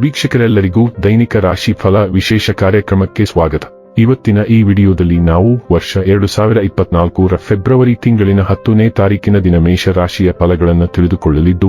ವೀಕ್ಷಕರೆಲ್ಲರಿಗೂ ದೈನಿಕ ರಾಶಿ ಫಲ ವಿಶೇಷ ಕಾರ್ಯಕ್ರಮಕ್ಕೆ ಸ್ವಾಗತ. ಇವತ್ತಿನ ಈ ವಿಡಿಯೋದಲ್ಲಿ ನಾವು ವರ್ಷ ಎರಡು ಸಾವಿರ ಇಪ್ಪತ್ನಾಲ್ಕರ ಫೆಬ್ರವರಿ ತಿಂಗಳಿನ ಹತ್ತನೇ ತಾರೀಕಿನ ದಿನ ಮೇಷರಾಶಿಯ ಫಲಗಳನ್ನು ತಿಳಿದುಕೊಳ್ಳಲಿದ್ದು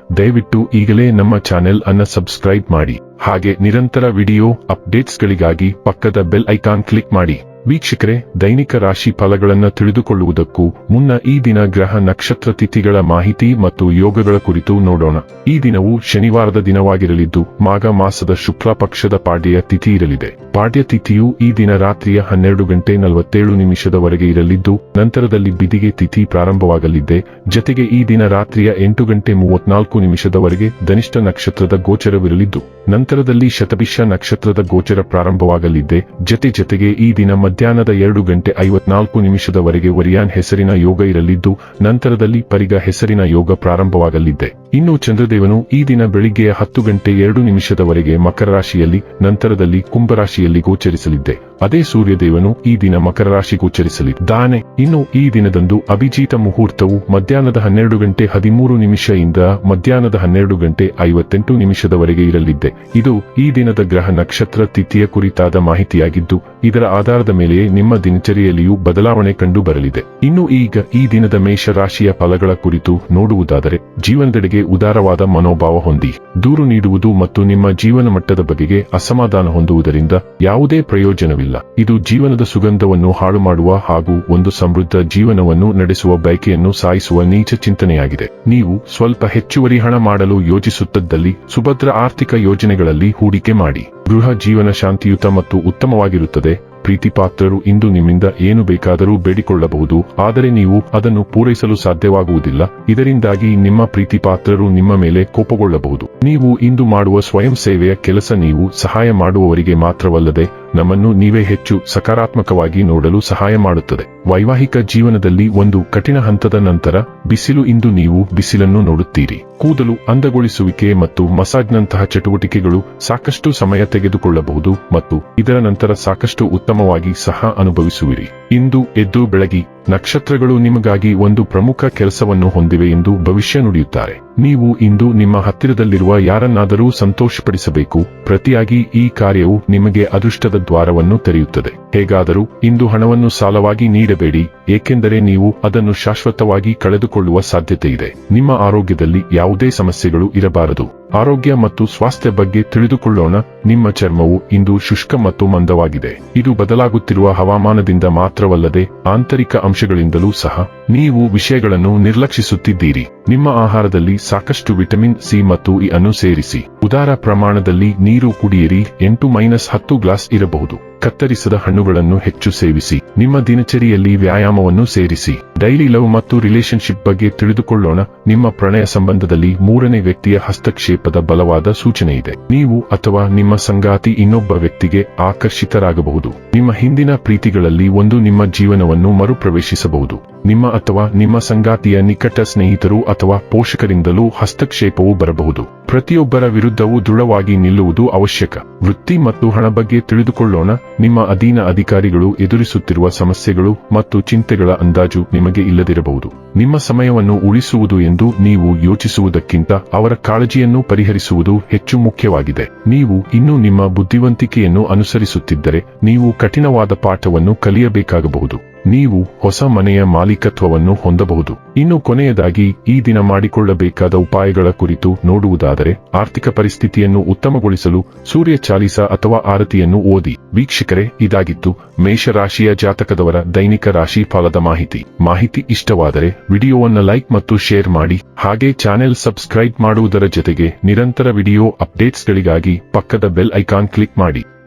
ದಯವಿಟ್ಟು ಈಗಲೇ ನಮ್ಮ ಚಾನೆಲ್ ಅನ್ನ ಸಬ್ಸ್ಕ್ರೈಬ್ ಮಾಡಿ. ಹಾಗೆ ನಿರಂತರ ವಿಡಿಯೋ ಅಪ್ಡೇಟ್ಸ್ಗಳಿಗಾಗಿ ಪಕ್ಕದ ಬೆಲ್ ಐಕಾನ್ ಕ್ಲಿಕ್ ಮಾಡಿ. ವೀಕ್ಷಕರೇ, ದೈನಿಕ ರಾಶಿ ಫಲಗಳನ್ನು ತಿಳಿದುಕೊಳ್ಳುವುದಕ್ಕೂ ಮುನ್ನ ಈ ದಿನ ಗ್ರಹ ನಕ್ಷತ್ರ ತಿಥಿಗಳ ಮಾಹಿತಿ ಮತ್ತು ಯೋಗಗಳ ಕುರಿತು ನೋಡೋಣ. ಈ ದಿನವು ಶನಿವಾರದ ದಿನವಾಗಿರಲಿದ್ದು, ಮಾಘ ಮಾಸದ ಶುಕ್ಲ ಪಕ್ಷದ ಪಾಡ್ಯ ತಿಥಿ ಇರಲಿದೆ. ಪಾಡ್ಯ ತಿಥಿಯು ಈ ದಿನ ರಾತ್ರಿಯ ಹನ್ನೆರಡು ಗಂಟೆ ನಲವತ್ತೇಳು ನಿಮಿಷದವರೆಗೆ ಇರಲಿದ್ದು, ನಂತರದಲ್ಲಿ ಬಿದಿಗೆ ತಿಥಿ ಪ್ರಾರಂಭವಾಗಲಿದೆ ಜತೆಗೆ ಈ ದಿನ ರಾತ್ರಿಯ ಎಂಟು ಗಂಟೆ ಮೂವತ್ನಾಲ್ಕು ನಿಮಿಷದವರೆಗೆ ಧನಿಷ್ಠ ನಕ್ಷತ್ರದ ಗೋಚರವಿರಲಿದ್ದು, ನಂತರದಲ್ಲಿ ಶತಭಿಷ ನಕ್ಷತ್ರದ ಗೋಚರ ಪ್ರಾರಂಭವಾಗಲಿದೆ ಜತೆ ಜತೆಗೆ ಈ ದಿನ ಮಧ್ಯಾಹ್ನದ ಎರಡು ಗಂಟೆ ಐವತ್ನಾಲ್ಕು ನಿಮಿಷದವರೆಗೆ ವರಿಯಾನ್ ಹೆಸರಿನ ಯೋಗ ಇರಲಿದ್ದು, ನಂತರದಲ್ಲಿ ಪರಿಗ ಹೆಸರಿನ ಯೋಗ ಪ್ರಾರಂಭವಾಗಲಿದೆ ಇನ್ನು ಚಂದ್ರದೇವನು ಈ ದಿನ ಬೆಳಿಗ್ಗೆ ಹತ್ತು ಗಂಟೆ ಎರಡು ನಿಮಿಷದವರೆಗೆ ಮಕರ ರಾಶಿಯಲ್ಲಿ ನಂತರದಲ್ಲಿ ಕುಂಭರಾಶಿಯಲ್ಲಿ ಗೋಚರಿಸಲಿದ್ದೆ. ಅದೇ ಸೂರ್ಯದೇವನು ಈ ದಿನ ಮಕರ ರಾಶಿ ಗೋಚರಿಸಲಿದ್ದಾನೆ ಇನ್ನು ಈ ದಿನದಂದು ಅಭಿಜೀತ ಮುಹೂರ್ತವು ಮಧ್ಯಾಹ್ನದ ಹನ್ನೆರಡು ಗಂಟೆ ಹದಿಮೂರು ನಿಮಿಷದಿಂದ ಮಧ್ಯಾಹ್ನದ ಹನ್ನೆರಡು ಗಂಟೆ ಐವತ್ತೆಂಟು ನಿಮಿಷದವರೆಗೆ ಇರಲಿದ್ದೆ. ಇದು ಈ ದಿನದ ಗ್ರಹ ನಕ್ಷತ್ರ ತಿಥಿಯ ಕುರಿತಾದ ಮಾಹಿತಿಯಾಗಿದ್ದು, ಇದರ ಆಧಾರದ ಮೇಲೆಯೇ ನಿಮ್ಮ ದಿನಚರಿಯಲ್ಲಿಯೂ ಬದಲಾವಣೆ ಕಂಡು ಬರಲಿದೆ. ಇನ್ನು ಈಗ ಈ ದಿನದ ಮೇಷ ರಾಶಿಯ ಫಲಗಳ ಕುರಿತು ನೋಡುವುದಾದರೆ, ಜೀವನದೆಡೆಗೆ ಉದಾರವಾದ ಮನೋಭಾವ ಹೊಂದಿ. ದೂರು ನೀಡುವುದು ಮತ್ತು ನಿಮ್ಮ ಜೀವನ ಮಟ್ಟದ ಬಗೆಗೆ ಅಸಮಾಧಾನ ಹೊಂದುವುದರಿಂದ ಯಾವುದೇ ಪ್ರಯೋಜನವಿಲ್ಲ. ಇದು ಜೀವನದ ಸುಗಂಧವನ್ನು ಹಾಳು ಮಾಡುವ ಹಾಗೂ ಒಂದು ಸಮೃದ್ಧ ಜೀವನವನ್ನು ನಡೆಸುವ ಬಯಕೆಯನ್ನು ಸಾಯಿಸುವ ನೀಚ ಚಿಂತನೆಯಾಗಿದೆ. ನೀವು ಸ್ವಲ್ಪ ಹೆಚ್ಚುವರಿ ಹಣ ಮಾಡಲು ಯೋಜಿಸುತ್ತಿದ್ದಲ್ಲಿ ಸುಭದ್ರ ಆರ್ಥಿಕ ಯೋಜನೆಗಳಲ್ಲಿ ಹೂಡಿಕೆ ಮಾಡಿ. ಗೃಹ ಜೀವನ ಶಾಂತಿಯುತ ಮತ್ತು ಉತ್ತಮವಾಗಿರುತ್ತದೆ. ಪ್ರೀತಿಪಾತ್ರರು ಇಂದು ನಿಮ್ಮಿಂದ ಏನು ಬೇಕಾದರೂ ಬೇಡಿಕೊಳ್ಳಬಹುದು. ಆದರೆ ನೀವು ಅದನ್ನು ಪೂರೈಸಲು ಸಾಧ್ಯವಾಗುವುದಿಲ್ಲ. ಇದರಿಂದಾಗಿ ನಿಮ್ಮ ಪ್ರೀತಿಪಾತ್ರರು ನಿಮ್ಮ ಮೇಲೆ ಕೋಪಗೊಳ್ಳಬಹುದು. ನೀವು ಇಂದು ಮಾಡುವ ಸ್ವಯಂ ಸೇವೆಯ ಕೆಲಸ ನೀವು ಸಹಾಯ ಮಾಡುವವರಿಗೆ ಮಾತ್ರವಲ್ಲದೆ ನಮ್ಮನ್ನು ನೀವೇ ಹೆಚ್ಚು ಸಕಾರಾತ್ಮಕವಾಗಿ ನೋಡಲು ಸಹಾಯ ಮಾಡುತ್ತದೆ. ವೈವಾಹಿಕ ಜೀವನದಲ್ಲಿ ಒಂದು ಕಠಿಣ ಹಂತದ ನಂತರ ಬಿಸಿಲು ಇಂದು ನೀವು ಬಿಸಿಲನ್ನು ನೋಡುತ್ತೀರಿ. ಕೂದಲು ಅಂದಗೊಳಿಸುವಿಕೆ ಮತ್ತು ಮಸಾಜ್ನಂತಹ ಚಟುವಟಿಕೆಗಳು ಸಾಕಷ್ಟು ಸಮಯ ತೆಗೆದುಕೊಳ್ಳಬಹುದು ಮತ್ತು ಇದರ ನಂತರ ಸಾಕಷ್ಟು ಉತ್ತಮವಾಗಿ ಸಹ ಅನುಭವಿಸುವಿರಿ. ಇಂದು ಎದ್ದು ಬೆಳಗಿ, ನಕ್ಷತ್ರಗಳು ನಿಮಗಾಗಿ ಒಂದು ಪ್ರಮುಖ ಕೆಲಸವನ್ನು ಹೊಂದಿವೆ ಎಂದು ಭವಿಷ್ಯ ನುಡಿಯುತ್ತಾರೆ. ನೀವು ಇಂದು ನಿಮ್ಮ ಹತ್ತಿರದಲ್ಲಿರುವ ಯಾರನ್ನಾದರೂ ಸಂತೋಷಪಡಿಸಬೇಕು, ಪ್ರತಿಯಾಗಿ ಈ ಕಾರ್ಯವು ನಿಮಗೆ ಅದೃಷ್ಟದ ದ್ವಾರವನ್ನು ತೆರೆಯುತ್ತದೆ. ಹೇಗಾದರೂ ಇಂದು ಹಣವನ್ನು ಸಾಲವಾಗಿ ನೀಡಬೇಡಿ, ಏಕೆಂದರೆ ನೀವು ಅದನ್ನು ಶಾಶ್ವತವಾಗಿ ಕಳೆದುಕೊಳ್ಳುವ ಸಾಧ್ಯತೆ ಇದೆ ನಿಮ್ಮ ಆರೋಗ್ಯದಲ್ಲಿ ಯಾವುದೇ ಸಮಸ್ಯೆಗಳು ಇರಬಾರದು. ಆರೋಗ್ಯ ಮತ್ತು ಸ್ವಾಸ್ಥ್ಯ ಬಗ್ಗೆ ತಿಳಿದುಕೊಳ್ಳೋಣ. ನಿಮ್ಮ ಚರ್ಮವು ಇಂದು ಶುಷ್ಕ ಮತ್ತು ಮಂದವಾಗಿದೆ. ಇದು ಬದಲಾಗುತ್ತಿರುವ ಹವಾಮಾನದಿಂದ ಮಾತ್ರವಲ್ಲದೆ ಆಂತರಿಕ ಅಂಶಗಳಿಂದಲೂ ಸಹ. ನೀವು ವಿಷಯಗಳನ್ನು ನಿರ್ಲಕ್ಷಿಸುತ್ತಿದ್ದೀರಿ. ನಿಮ್ಮ ಆಹಾರದಲ್ಲಿ ಸಾಕಷ್ಟು ವಿಟಮಿನ್ ಸಿ ಮತ್ತು ಇ ಅನ್ನು ಸೇರಿಸಿ. ಉದಾರ ಪ್ರಮಾಣದಲ್ಲಿ ನೀರು ಕುಡಿಯಿರಿ, ಎಂಟು ಮೈನಸ್ ಹತ್ತು ಗ್ಲಾಸ್ ಇರಬಹುದು. ಕತ್ತರಿಸದ ಹಣ್ಣುಗಳನ್ನು ಹೆಚ್ಚು ಸೇವಿಸಿ, ನಿಮ್ಮ ದಿನಚರಿಯಲ್ಲಿ ವ್ಯಾಯಾಮವನ್ನು ಸೇರಿಸಿ. ಡೈಲಿ ಲವ್ ಮತ್ತು ರಿಲೇಶನ್ಶಿಪ್ ಬಗ್ಗೆ ತಿಳಿದುಕೊಳ್ಳೋಣ, ನಿಮ್ಮ ಪ್ರಣಯ ಸಂಬಂಧದಲ್ಲಿ ಮೂರನೇ ವ್ಯಕ್ತಿಯ ಹಸ್ತಕ್ಷೇಪದ ಬಲವಾದ ಸೂಚನೆ ಇದೆ ನೀವು ಅಥವಾ ನಿಮ್ಮ ಸಂಗಾತಿ ಇನ್ನೊಬ್ಬ ವ್ಯಕ್ತಿಗೆ ಆಕರ್ಷಿತರಾಗಬಹುದು. ನಿಮ್ಮ ಹಿಂದಿನ ಪ್ರೀತಿಗಳಲ್ಲಿ ಒಂದು ನಿಮ್ಮ ಜೀವನವನ್ನು ಮರುಪ್ರವೇಶಿಸಬಹುದು. ನಿಮ್ಮ ಅಥವಾ ನಿಮ್ಮ ಸಂಗಾತಿಯ ನಿಕಟ ಸ್ನೇಹಿತರು ಅಥವಾ ಪೋಷಕರಿಂದಲೂ ಹಸ್ತಕ್ಷೇಪವು ಬರಬಹುದು. ಪ್ರತಿಯೊಬ್ಬರ ವಿರುದ್ಧವೂ ದೃಢವಾಗಿ ನಿಲ್ಲುವುದು ಅವಶ್ಯಕ. ವೃತ್ತಿ ಮತ್ತು ಹಣ ಬಗ್ಗೆ ತಿಳಿದುಕೊಳ್ಳೋಣ. ನಿಮ್ಮ ಅಧೀನ ಅಧಿಕಾರಿಗಳು ಎದುರಿಸುತ್ತಿರುವ ಸಮಸ್ಯೆಗಳು ಮತ್ತು ಚಿಂತೆಗಳ ಅಂದಾಜು ನಿಮಗೆ ಇಲ್ಲದಿರಬಹುದು. ನಿಮ್ಮ ಸಮಯವನ್ನು ಉಳಿಸುವುದು ಎಂದು ನೀವು ಯೋಚಿಸುವುದಕ್ಕಿಂತ ಅವರ ಕಾಳಜಿಯನ್ನು ಪರಿಹರಿಸುವುದು ಹೆಚ್ಚು ಮುಖ್ಯವಾಗಿದೆ. ನೀವು ಇನ್ನೂ ನಿಮ್ಮ ಬುದ್ಧಿವಂತಿಕೆಯನ್ನು ಅನುಸರಿಸುತ್ತಿದ್ದರೆ ನೀವು ಕಠಿಣವಾದ ಪಾಠವನ್ನು ಕಲಿಯಬೇಕಾಗಬಹುದು. ನೀವು ಹೊಸ ಮನೆಯ ಮಾಲೀಕತ್ವವನ್ನು ಹೊಂದಬಹುದು. ಇನ್ನು ಕೊನೆಯದಾಗಿ, ಈ ದಿನ ಮಾಡಿಕೊಳ್ಳಬೇಕಾದ ಉಪಾಯಗಳ ಕುರಿತು ನೋಡುವುದಾದರೆ, ಆರ್ಥಿಕ ಪರಿಸ್ಥಿತಿಯನ್ನು ಉತ್ತಮಗೊಳಿಸಲು ಸೂರ್ಯ ಚಾಲಿಸ ಅಥವಾ ಆರತಿಯನ್ನು ಓದಿ. ವೀಕ್ಷಕರೇ, ಇದಾಗಿತ್ತು ಮೇಷರಾಶಿಯ ಜಾತಕದವರ ದೈನಿಕ ರಾಶಿ ಫಲದ ಮಾಹಿತಿ. ಮಾಹಿತಿ ಇಷ್ಟವಾದರೆ, ವಿಡಿಯೋವನ್ನು ಲೈಕ್ ಮತ್ತು ಶೇರ್ ಮಾಡಿ. ಹಾಗೆ ಚಾನೆಲ್ ಸಬ್ಸ್ಕ್ರೈಬ್ ಮಾಡುವುದರ ಜೊತೆಗೆ ನಿರಂತರ ವಿಡಿಯೋ ಅಪ್ಡೇಟ್ಸ್ಗಳಿಗಾಗಿ ಪಕ್ಕದ ಬೆಲ್ ಐಕಾನ್ ಕ್ಲಿಕ್ ಮಾಡಿ.